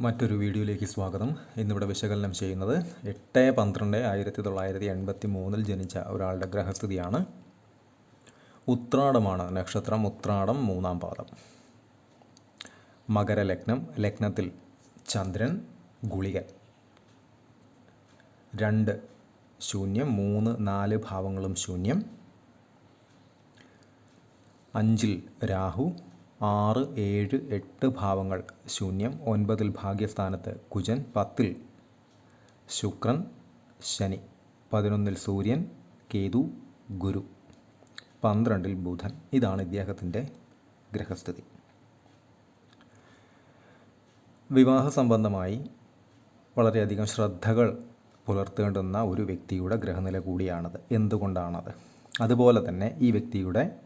മറ്റൊരു വീഡിയോയിലേക്ക് സ്വാഗതം. ഇന്നിവിടെ വിശകലനം ചെയ്യുന്നത് എട്ട് പന്ത്രണ്ട് ആയിരത്തി തൊള്ളായിരത്തി എൺപത്തി മൂന്നിൽ ജനിച്ച ഒരാളുടെ ഗ്രഹസ്ഥിതിയാണ്. ഉത്രാടമാണ് നക്ഷത്രം ഉത്രാടം മൂന്നാം പാദം. മകരലഗ്നം ലഗ്നത്തിൽ ചന്ദ്രൻ ഗുളികൻ. രണ്ട് ശൂന്യം മൂന്ന് നാല് ഭാവങ്ങളും ശൂന്യം. അഞ്ചിൽ രാഹു ആറ് ഏഴ് എട്ട് ഭാവങ്ങൾ. ശൂന്യം ഒൻപതിൽ ഭാഗ്യസ്ഥാനത്ത് കുജൻ പത്തിൽ ശുക്രൻ ശനി. പതിനൊന്നിൽ സൂര്യൻ കേതു ഗുരു. പന്ത്രണ്ടിൽ ബുധൻ. ഇതാണ് ഇദ്ദേഹത്തിന്റെ ഗ്രഹസ്ഥിതി. വിവാഹ സംബന്ധമായി വളരെയധികം ശ്രദ്ധകൾ പുലർത്തേണ്ടുന്ന ഒരു വ്യക്തിയുടെ ഗ്രഹനില കൂടിയാണത്. എന്തുകൊണ്ടാണത്? അതുപോലെ തന്നെ ഈ വ്യക്തിയുടെ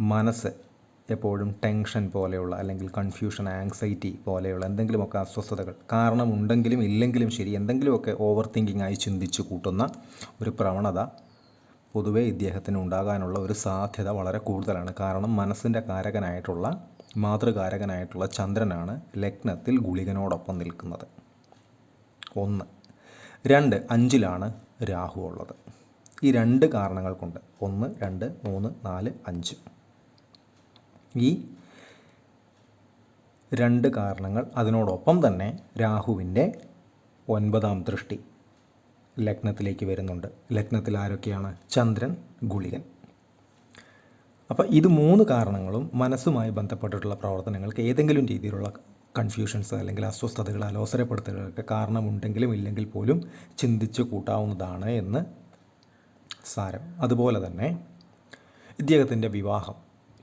മനസ്സ് എപ്പോഴും ടെൻഷൻ പോലെയുള്ള അല്ലെങ്കിൽ കൺഫ്യൂഷൻ ആങ്സൈറ്റി പോലെയുള്ള എന്തെങ്കിലുമൊക്കെ അസ്വസ്ഥതകൾ. കാരണമുണ്ടെങ്കിലും ഇല്ലെങ്കിലും ശരി എന്തെങ്കിലുമൊക്കെ ഓവർ തിങ്കിങ് ആയി ചിന്തിച്ചു കൂട്ടുന്ന ഒരു പ്രവണത പൊതുവേ ഇദ്ദേഹത്തിന് ഉണ്ടാകാനുള്ള ഒരു സാധ്യത വളരെ കൂടുതലാണ്. കാരണം മനസ്സിന്റെ കാരകനായിട്ടുള്ള മാതൃകാരകനായിട്ടുള്ള ചന്ദ്രനാണ് ലഗ്നത്തിൽ ഗുളികനോടൊപ്പം നിൽക്കുന്നത്. ഒന്ന്. രണ്ട് അഞ്ചിലാണ് രാഹു ഉള്ളത്. ഈ രണ്ട് കാരണങ്ങൾ കൊണ്ട് ഒന്ന് രണ്ട് മൂന്ന് നാല് അഞ്ച്. ഈ രണ്ട് കാരണങ്ങൾ അതിനോടൊപ്പം തന്നെ രാഹുവിന്റെ ഒൻപതാം ദൃഷ്ടി ലഗ്നത്തിലേക്ക് വരുന്നുണ്ട്. ലഗ്നത്തിൽ ആരൊക്കെയാണ്? ചന്ദ്രൻ ഗുളികൻ. അപ്പോൾ ഇത് മൂന്ന് കാരണങ്ങളും മനസ്സുമായി ബന്ധപ്പെട്ടിട്ടുള്ള പ്രവർത്തനങ്ങൾക്ക് ഏതെങ്കിലും രീതിയിലുള്ള കൺഫ്യൂഷൻസ് അല്ലെങ്കിൽ അസ്വസ്ഥതകൾ അലോസരപ്പെടുത്തലുകൾക്ക് കാരണമുണ്ടെങ്കിലും ഇല്ലെങ്കിൽ പോലും ചിന്തിച്ച് കൂട്ടാവുന്നതാണ് എന്ന് സാരം. അതുപോലെ തന്നെ ഇദ്ദേഹത്തിന്റെ വിവാഹം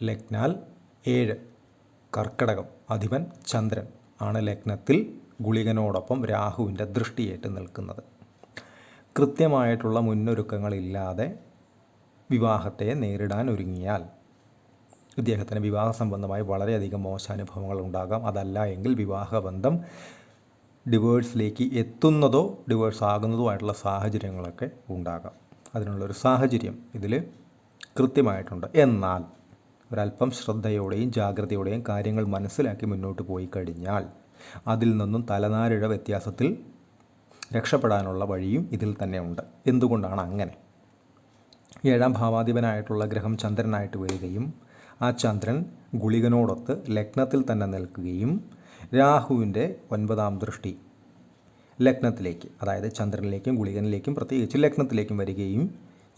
ലഗ്നാൽ ഏഴ് കർക്കടകം അധിപൻ ചന്ദ്രൻ ആണ് ലഗ്നത്തിൽ ഗുളികനോടൊപ്പം രാഹുവിന്റെ ദൃഷ്ടിയേറ്റ് നിൽക്കുന്നത്. കൃത്യമായിട്ടുള്ള മുന്നൊരുക്കങ്ങളില്ലാതെ വിവാഹത്തെ നേരിടാൻ ഒരുങ്ങിയാൽ ഇദ്ദേഹത്തിന് വിവാഹ സംബന്ധമായി വളരെയധികം മോശാനുഭവങ്ങൾ ഉണ്ടാകാം. അതല്ല എങ്കിൽ വിവാഹബന്ധം ഡിവേഴ്സിലേക്ക് എത്തുന്നതോ ഡിവേഴ്സ് ആകുന്നതോ ആയിട്ടുള്ള സാഹചര്യങ്ങളൊക്കെ ഉണ്ടാകാം. അതിനുള്ളൊരു സാഹചര്യം ഇതിൽ കൃത്യമായിട്ടുണ്ട്. എന്നാൽ ഒരല്പം ശ്രദ്ധയോടെയും ജാഗ്രതയോടെയും കാര്യങ്ങൾ മനസ്സിലാക്കി മുന്നോട്ട് പോയി കഴിഞ്ഞാൽ അതിൽ നിന്നും തലനാരിഴ വ്യത്യാസത്തിൽ രക്ഷപ്പെടാനുള്ള വഴിയും ഇതിൽ തന്നെ ഉണ്ട്. എന്തുകൊണ്ടാണ് അങ്ങനെ? ഏഴാം ഭാവാധിപനായിട്ടുള്ള ഗ്രഹം ചന്ദ്രനായിട്ട് വരികയും ആ ചന്ദ്രൻ ഗുളികനോടൊത്ത് ലഗ്നത്തിൽ തന്നെ നിൽക്കുകയും രാഹുവിന്റെ ഒൻപതാം ദൃഷ്ടി ലഗ്നത്തിലേക്ക് അതായത് ചന്ദ്രനിലേക്കും ഗുളികനിലേക്കും പ്രത്യേകിച്ച് ലഗ്നത്തിലേക്കും വരികയും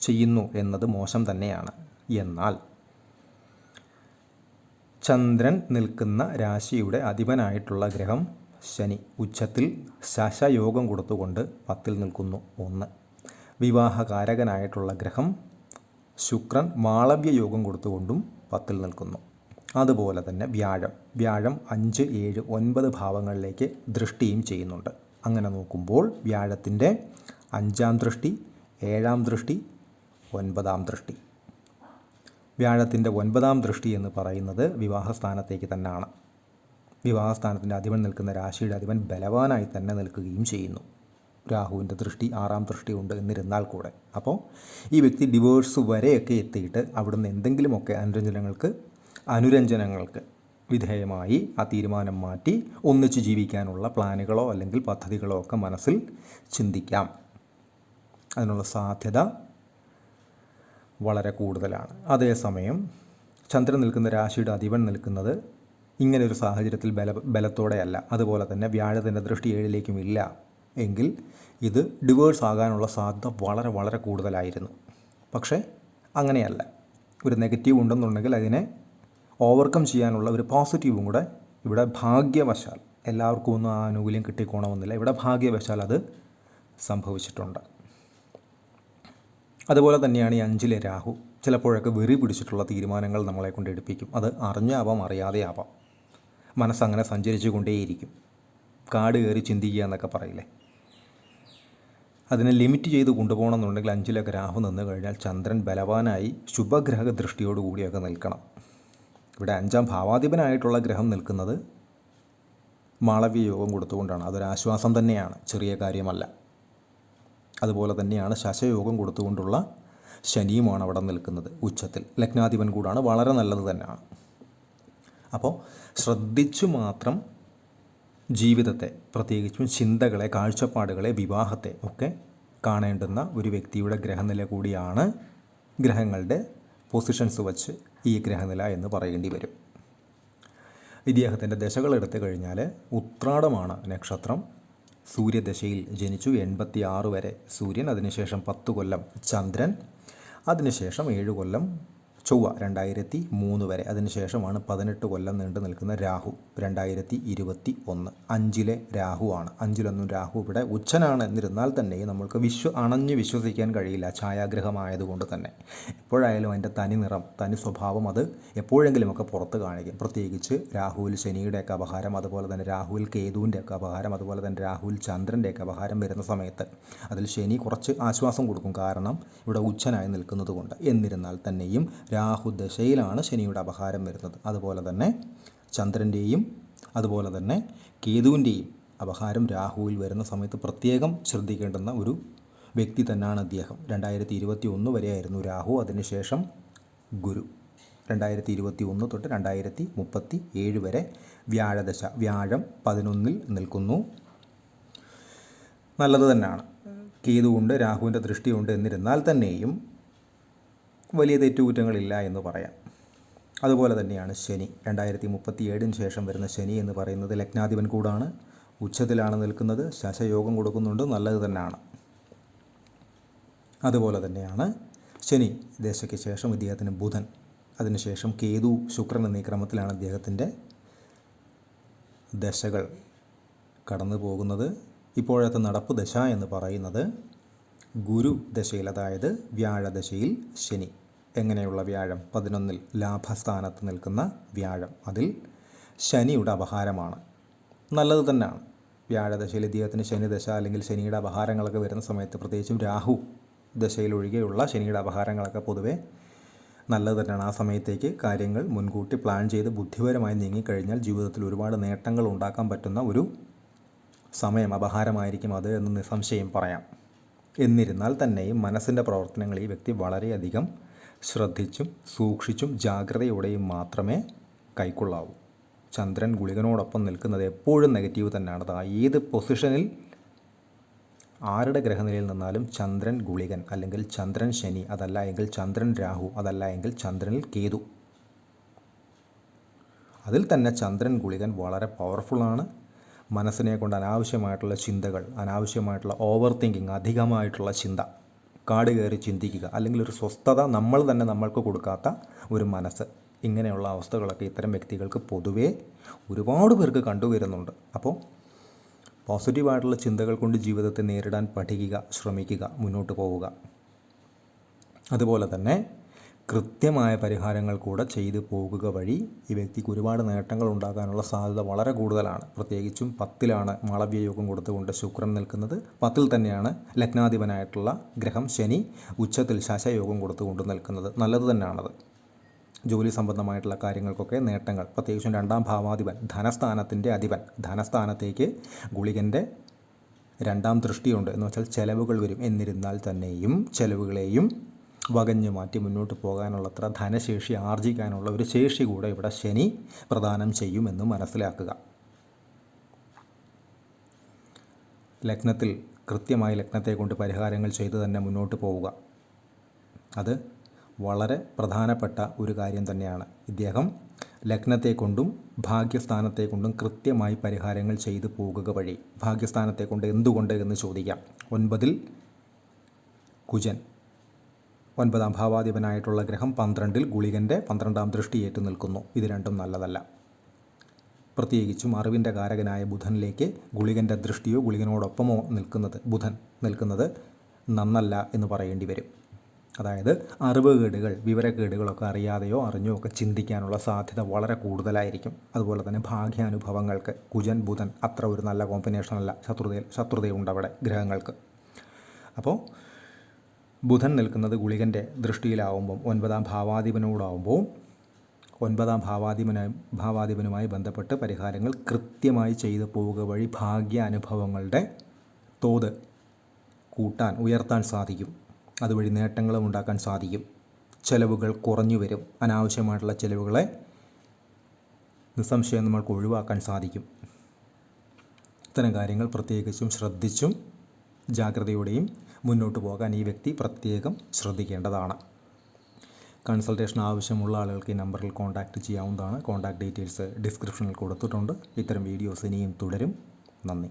ചെയ്യുന്നു എന്നത് മോശം തന്നെയാണ്. എന്നാൽ ചന്ദ്രൻ നിൽക്കുന്ന രാശിയുടെ അധിപനായിട്ടുള്ള ഗ്രഹം ശനി. ഉച്ചത്തിൽ ശശയോഗം കൊടുത്തുകൊണ്ട് പത്തിൽ നിൽക്കുന്നു ഒന്ന്. വിവാഹകാരകനായിട്ടുള്ള ഗ്രഹം ശുക്രൻ മാളവ്യ യോഗം കൊടുത്തുകൊണ്ടും പത്തിൽ നിൽക്കുന്നു. അതുപോലെ തന്നെ വ്യാഴം. വ്യാഴം അഞ്ച് ഏഴ് ഒൻപത് ഭാവങ്ങളിലേക്ക് ദൃഷ്ടിയും ചെയ്യുന്നുണ്ട്. അങ്ങനെ നോക്കുമ്പോൾ വ്യാഴത്തിന്റെ അഞ്ചാം ദൃഷ്ടി ഏഴാം ദൃഷ്ടി ഒൻപതാം ദൃഷ്ടി. വ്യാഴത്തിന്റെ ഒൻപതാം ദൃഷ്ടി എന്ന് പറയുന്നത് വിവാഹസ്ഥാനത്തേക്ക് തന്നെയാണ്. വിവാഹസ്ഥാനത്തിന്റെ അധിപൻ നിൽക്കുന്ന രാശിയുടെ അധിപൻ ബലവാനായി തന്നെ നിൽക്കുകയും ചെയ്യുന്നു. രാഹുവിന്റെ ദൃഷ്ടി ആറാം ദൃഷ്ടി ഉണ്ട് എന്നിരുന്നാൽ കൂടെ. അപ്പോൾ ഈ വ്യക്തി ഡിവോഴ്സ് വരെയൊക്കെ എത്തിയിട്ട് അവിടുന്ന് എന്തെങ്കിലുമൊക്കെ അനുരഞ്ജനങ്ങൾക്ക് അനുരഞ്ജനങ്ങൾക്ക് വിധേയമായി ആ തീരുമാനം മാറ്റി ഒന്നിച്ച് ജീവിക്കാനുള്ള പ്ലാനുകളോ അല്ലെങ്കിൽ പദ്ധതികളോ ഒക്കെ മനസ്സിൽ ചിന്തിക്കാം. അതിനുള്ള സാധ്യത വളരെ കൂടുതലാണ്. അതേസമയം ചന്ദ്രൻ നിൽക്കുന്ന രാശിയുടെ അധിപൻ നിൽക്കുന്നത് ഇങ്ങനൊരു സാഹചര്യത്തിൽ ബല ബലത്തോടെയല്ല. അതുപോലെ തന്നെ വ്യാഴത്തിന്റെ ദൃഷ്ടി ഏഴിലേക്കും ഇല്ല എങ്കിൽ ഇത് ഡിവേഴ്സ് ആകാനുള്ള സാധ്യത വളരെ വളരെ കൂടുതലായിരുന്നു. പക്ഷേ അങ്ങനെയല്ല. ഒരു നെഗറ്റീവ് ഉണ്ടെന്നുണ്ടെങ്കിൽ അതിനെ ഓവർകം ചെയ്യാനുള്ള ഒരു പോസിറ്റീവും കൂടെ ഇവിടെ ഭാഗ്യവശാൽ എല്ലാവർക്കും ഒന്നും ആനുകൂല്യം കിട്ടിക്കോണമെന്നില്ല. ഇവിടെ ഭാഗ്യവശാൽ അത് സംഭവിച്ചിട്ടുണ്ട്. അതുപോലെ തന്നെയാണ് ഈ അഞ്ചിലെ രാഹു. ചിലപ്പോഴൊക്കെ വെറി പിടിച്ചിട്ടുള്ള തീരുമാനങ്ങൾ നമ്മളെ കൊണ്ട് എടുപ്പിക്കും. അത് അറിഞ്ഞാവാം അറിയാതെ ആവാം മനസ്സങ്ങനെ സഞ്ചരിച്ചു കൊണ്ടേയിരിക്കും കാട് കയറി ചിന്തിക്കുക എന്നൊക്കെ പറയില്ലേ? അതിനെ ലിമിറ്റ് ചെയ്ത് കൊണ്ടുപോകണമെന്നുണ്ടെങ്കിൽ അഞ്ചിലൊക്കെ രാഹു നിന്ന് കഴിഞ്ഞാൽ ചന്ദ്രൻ ബലവാനായി ശുഭഗ്രഹ ദൃഷ്ടിയോടുകൂടിയൊക്കെ നിൽക്കണം. ഇവിടെ അഞ്ചാം ഭാവാധിപനായിട്ടുള്ള ഗ്രഹം നിൽക്കുന്നത് മാളവ്യ യോഗം കൊടുത്തുകൊണ്ടാണ്. അതൊരാശ്വാസം തന്നെയാണ്. ചെറിയ കാര്യമല്ല. അതുപോലെ തന്നെയാണ് ശശയോഗം കൊടുത്തുകൊണ്ടുള്ള ശനിയുമാണ് അവിടെ നിൽക്കുന്നത് ഉച്ചത്തിൽ. ലഗ്നാധിപൻ കൂടാണ്. വളരെ നല്ലത് തന്നെയാണ്. അപ്പോൾ ശ്രദ്ധിച്ചു മാത്രം ജീവിതത്തെ പ്രത്യേകിച്ചും ചിന്തകളെ കാഴ്ചപ്പാടുകളെ വിവാഹത്തെ ഒക്കെ കാണേണ്ടുന്ന ഒരു വ്യക്തിയുടെ ഗ്രഹനില കൂടിയാണ് ഗ്രഹങ്ങളുടെ പൊസിഷൻസ് വച്ച് ഈ ഗ്രഹനില എന്ന് പറയേണ്ടി വരും. ഇദ്ദേഹത്തിന്റെ ദശകൾ എടുത്തു കഴിഞ്ഞാൽ ഉത്രാടമാണ് നക്ഷത്രം. സൂര്യദശയിൽ ജനിച്ചു എൺപത്തി ആറ് വരെ സൂര്യൻ അതിനുശേഷം പത്ത് കൊല്ലം ചന്ദ്രൻ അതിനുശേഷം ഏഴ് കൊല്ലം ചൊവ്വ രണ്ടായിരത്തി മൂന്ന് വരെ. അതിനുശേഷമാണ് പതിനെട്ട് കൊല്ലം നീണ്ടു നിൽക്കുന്ന രാഹു രണ്ടായിരത്തി ഇരുപത്തി ഒന്ന്. അഞ്ചിലെ രാഹുവാണ് അഞ്ചിലൊന്നും രാഹു ഇവിടെ ഉച്ചനാണ്. എന്നിരുന്നാൽ തന്നെ നമ്മൾക്ക് വിശ്വ അണഞ്ഞ് വിശ്വസിക്കാൻ കഴിയില്ല. ഛായാഗ്രഹമായതുകൊണ്ട് തന്നെ. എപ്പോഴായാലും അതിന്റെ തനി നിറം തനി സ്വഭാവം അത് എപ്പോഴെങ്കിലുമൊക്കെ പുറത്ത് കാണിക്കും. പ്രത്യേകിച്ച് രാഹുവിൽ ശനിയുടെയൊക്കെ അപഹാരം അതുപോലെ തന്നെ രാഹുവിൽ കേതുവിന്റെയൊക്കെ അപഹാരം അതുപോലെ തന്നെ രാഹുവിൽ ചന്ദ്രന്റെയൊക്കെ അപഹാരം വരുന്ന സമയത്ത് അതിൽ ശനി കുറച്ച് ആശ്വാസം കൊടുക്കും. കാരണം ഇവിടെ ഉച്ചനായി നിൽക്കുന്നത് കൊണ്ട് എന്നിരുന്നാൽ തന്നെയും രാഹു ദശയിലാണ് ശനിയുടെ അപഹാരം വരുന്നത്. അതുപോലെ തന്നെ ചന്ദ്രന്റെയും അതുപോലെ തന്നെ കേതുവിന്റെയും അപഹാരം രാഹുവിൽ വരുന്ന സമയത്ത് പ്രത്യേകം ശ്രദ്ധിക്കേണ്ടുന്ന ഒരു വ്യക്തി തന്നെയാണ് അദ്ദേഹം. രണ്ടായിരത്തി ഇരുപത്തി ഒന്ന് വരെയായിരുന്നു രാഹു അതിനുശേഷം ഗുരു. രണ്ടായിരത്തി ഇരുപത്തി ഒന്ന് തൊട്ട് രണ്ടായിരത്തി മുപ്പത്തി ഏഴ് വരെ വ്യാഴദശ വ്യാഴം പതിനൊന്നിൽ നിൽക്കുന്നു. നല്ലത് തന്നെയാണ് കേതുവുണ്ട് രാഹുവിന്റെ ദൃഷ്ടിയുണ്ട് എന്നിരുന്നാൽ തന്നെയും വലിയ തെറ്റുകുറ്റങ്ങളില്ല എന്ന് പറയാം. അതുപോലെ തന്നെയാണ് ശനി. രണ്ടായിരത്തി മുപ്പത്തി ഏഴിന് ശേഷം വരുന്ന ശനി എന്ന് പറയുന്നത് ലഗ്നാധിപൻ കൂടാണ്. ഉച്ചത്തിലാണ് നിൽക്കുന്നത്. ശശയോഗം കൊടുക്കുന്നുണ്ട്. നല്ലത് തന്നെയാണ്. അതുപോലെ തന്നെയാണ് ശനി. ദശയ്ക്ക് ശേഷം ഇദ്ദേഹത്തിന് ബുധൻ. അതിനുശേഷം കേതു ശുക്രൻ എന്നീ ക്രമത്തിലാണ് അദ്ദേഹത്തിന്റെ ദശകൾ കടന്നു പോകുന്നത്. ഇപ്പോഴത്തെ നടപ്പ് ദശ എന്ന് പറയുന്നത് ഗുരു ദശയിൽ അതായത് വ്യാഴദശയിൽ ശനി. എങ്ങനെയുള്ള വ്യാഴം? പതിനൊന്നിൽ ലാഭസ്ഥാനത്ത് നിൽക്കുന്ന വ്യാഴം. അതിൽ ശനിയുടെ അപഹാരമാണ്. നല്ലത് തന്നെയാണ്. വ്യാഴദശയിൽ ഇദ്ദേഹത്തിന് ശനിദശ അല്ലെങ്കിൽ ശനിയുടെ അപഹാരങ്ങളൊക്കെ വരുന്ന സമയത്ത് പ്രത്യേകിച്ചും രാഹു ദശയിലൊഴികെയുള്ള ശനിയുടെ അപഹാരങ്ങളൊക്കെ പൊതുവെ നല്ലത് തന്നെയാണ്. ആ സമയത്തേക്ക് കാര്യങ്ങൾ മുൻകൂട്ടി പ്ലാൻ ചെയ്ത് ബുദ്ധിപരമായി നീങ്ങിക്കഴിഞ്ഞാൽ ജീവിതത്തിൽ ഒരുപാട് നേട്ടങ്ങൾ ഉണ്ടാക്കാൻ പറ്റുന്ന ഒരു സമയം അപഹാരമായിരിക്കും അത് എന്ന് നിസ്സംശയം പറയാം. എന്നിരുന്നാൽ തന്നെയും മനസ്സിന്റെ പ്രവർത്തനങ്ങൾ ഈ വ്യക്തി വളരെയധികം ശ്രദ്ധിച്ചും സൂക്ഷിച്ചും ജാഗ്രതയോടെയും മാത്രമേ കൈക്കൊള്ളാവൂ. ചന്ദ്രൻ ഗുളികനോടൊപ്പം നിൽക്കുന്നത് എപ്പോഴും നെഗറ്റീവ് തന്നെയാണ്. അത് ഏത് പൊസിഷനിൽ ആരുടെ ഗ്രഹനിലയിൽ നിന്നാലും ചന്ദ്രൻ ഗുളികൻ അല്ലെങ്കിൽ ചന്ദ്രൻ ശനി അതല്ല എങ്കിൽ ചന്ദ്രൻ രാഹു അതല്ല എങ്കിൽ ചന്ദ്രനിൽ കേതു. അതിൽ തന്നെ ചന്ദ്രൻ ഗുളികൻ വളരെ പവർഫുള്ളാണ് മനസ്സിനെ കൊണ്ട് അനാവശ്യമായിട്ടുള്ള ചിന്തകൾ അനാവശ്യമായിട്ടുള്ള ഓവർ തിങ്കിങ് അധികമായിട്ടുള്ള ചിന്ത കാട് കയറി ചിന്തിക്കുക. അല്ലെങ്കിൽ ഒരു സ്വസ്ഥത നമ്മൾ തന്നെ നമ്മൾക്ക് കൊടുക്കാത്ത ഒരു മനസ്സ്. ഇങ്ങനെയുള്ള അവസ്ഥകളൊക്കെ ഇത്തരം വ്യക്തികൾക്ക് പൊതുവേ ഒരുപാട് പേർക്ക് കണ്ടുവരുന്നുണ്ട് അപ്പോൾ പോസിറ്റീവായിട്ടുള്ള ചിന്തകൾ കൊണ്ട് ജീവിതത്തെ നേരിടാൻ പഠിക്കുക ശ്രമിക്കുക മുന്നോട്ട് പോവുക. അതുപോലെ തന്നെ കൃത്യമായ പരിഹാരങ്ങൾ കൂടെ ചെയ്തു പോകുക വഴി ഈ വ്യക്തിക്ക് ഒരുപാട് നേട്ടങ്ങൾ ഉണ്ടാകാനുള്ള സാധ്യത വളരെ കൂടുതലാണ്. പ്രത്യേകിച്ചും പത്തിലാണ് മാളവ്യയോഗം കൊടുത്തുകൊണ്ട് ശുക്രൻ നിൽക്കുന്നത്. പത്തിൽ തന്നെയാണ് ലഗ്നാധിപനായിട്ടുള്ള ഗ്രഹം ശനി ഉച്ചത്തിൽ ശശയോഗം കൊടുത്തുകൊണ്ട് നിൽക്കുന്നത്. നല്ലത് തന്നെയാണത്. ജോലി സംബന്ധമായിട്ടുള്ള കാര്യങ്ങൾക്കൊക്കെ നേട്ടങ്ങൾ. പ്രത്യേകിച്ചും രണ്ടാം ഭാവാധിപൻ ധനസ്ഥാനത്തിന്റെ അധിപൻ. ധനസ്ഥാനത്തേക്ക് ഗുളികന്റെ രണ്ടാം ദൃഷ്ടിയുണ്ട്. എന്ന് വെച്ചാൽ ചെലവുകൾ വരും. എന്നിരുന്നാൽ തന്നെയും ചെലവുകളെയും വകഞ്ഞു മാറ്റി മുന്നോട്ട് പോകാനുള്ളത്ര ധനശേഷി ആർജിക്കാനുള്ള ഒരു ശേഷി കൂടെ ഇവിടെ ശനി പ്രദാനം ചെയ്യുമെന്ന് മനസ്സിലാക്കുക. ലഗ്നത്തിൽ കൃത്യമായി ലഗ്നത്തെ കൊണ്ട് പരിഹാരങ്ങൾ ചെയ്തു തന്നെ മുന്നോട്ട് പോവുക. അത് വളരെ പ്രധാനപ്പെട്ട ഒരു കാര്യം തന്നെയാണ്. ഇദ്ദേഹം ലഗ്നത്തെ കൊണ്ടും ഭാഗ്യസ്ഥാനത്തെ കൊണ്ടും കൃത്യമായി പരിഹാരങ്ങൾ ചെയ്തു പോകുക വഴി. ഭാഗ്യസ്ഥാനത്തെ കൊണ്ട് എന്തുകൊണ്ട് എന്ന് ചോദിക്കാം. ഒൻപതിൽ കുജൻ ഒൻപതാം ഭാവാധിപനായിട്ടുള്ള ഗ്രഹം പന്ത്രണ്ടിൽ ഗുളികന്റെ പന്ത്രണ്ടാം ദൃഷ്ടിയേറ്റ് നിൽക്കുന്നു. ഇത് രണ്ടും നല്ലതല്ല. പ്രത്യേകിച്ചും അറിവിന്റെ കാരകനായ ബുധനിലേക്ക് ഗുളികന്റെ ദൃഷ്ടിയോ ഗുളികനോടൊപ്പമോ നിൽക്കുന്നത് ബുധൻ നിൽക്കുന്നത് നന്നല്ല എന്ന് പറയേണ്ടി വരും. അതായത് അറിവുകേടുകൾ വിവരക്കേടുകളൊക്കെ അറിയാതെയോ അറിഞ്ഞോ ഒക്കെ ചിന്തിക്കാനുള്ള സാധ്യത വളരെ കൂടുതലായിരിക്കും. അതുപോലെ തന്നെ ഭാഗ്യാനുഭവങ്ങൾക്ക് കുജൻ ബുധൻ അത്ര ഒരു നല്ല കോമ്പിനേഷനല്ല ശത്രുതയിൽ ശത്രുതയുണ്ട് അവിടെ ഗ്രഹങ്ങൾക്ക്. അപ്പോൾ ബുധൻ നിൽക്കുന്നത് ഗുളികന്റെ ദൃഷ്ടിയിലാവുമ്പം ഒൻപതാം ഭാവാധിപനോടാവുമ്പോൾ ഒൻപതാം ഭാവാധിപന ഭാവാധിപനുമായി ബന്ധപ്പെട്ട് പരിഹാരങ്ങൾ കൃത്യമായി ചെയ്തു പോവുക വഴി ഭാഗ്യ അനുഭവങ്ങളുടെ തോത് കൂട്ടാൻ ഉയർത്താൻ സാധിക്കും. അതുവഴി നേട്ടങ്ങളും ഉണ്ടാക്കാൻ സാധിക്കും. ചെലവുകൾ കുറഞ്ഞു വരും. അനാവശ്യമായിട്ടുള്ള ചെലവുകളെ നിസ്സംശയം നമ്മൾക്ക് ഒഴിവാക്കാൻ സാധിക്കും. ഇത്തരം കാര്യങ്ങൾ പ്രത്യേകിച്ചും ശ്രദ്ധിച്ചും ജാഗ്രതയോടെയും മുന്നോട്ട് പോകാൻ ഈ വ്യക്തി പ്രത്യേകം ശ്രദ്ധിക്കേണ്ടതാണ്. കൺസൾട്ടേഷൻ ആവശ്യമുള്ള ആളുകൾക്ക് ഈ നമ്പറിൽ കോൺടാക്റ്റ് ചെയ്യാവുന്നതാണ്. കോൺടാക്ട് ഡീറ്റെയിൽസ് ഡിസ്ക്രിപ്ഷനിൽ കൊടുത്തിട്ടുണ്ട്. ഇത്തരം വീഡിയോസ് ഇനിയും തുടരും. നന്ദി.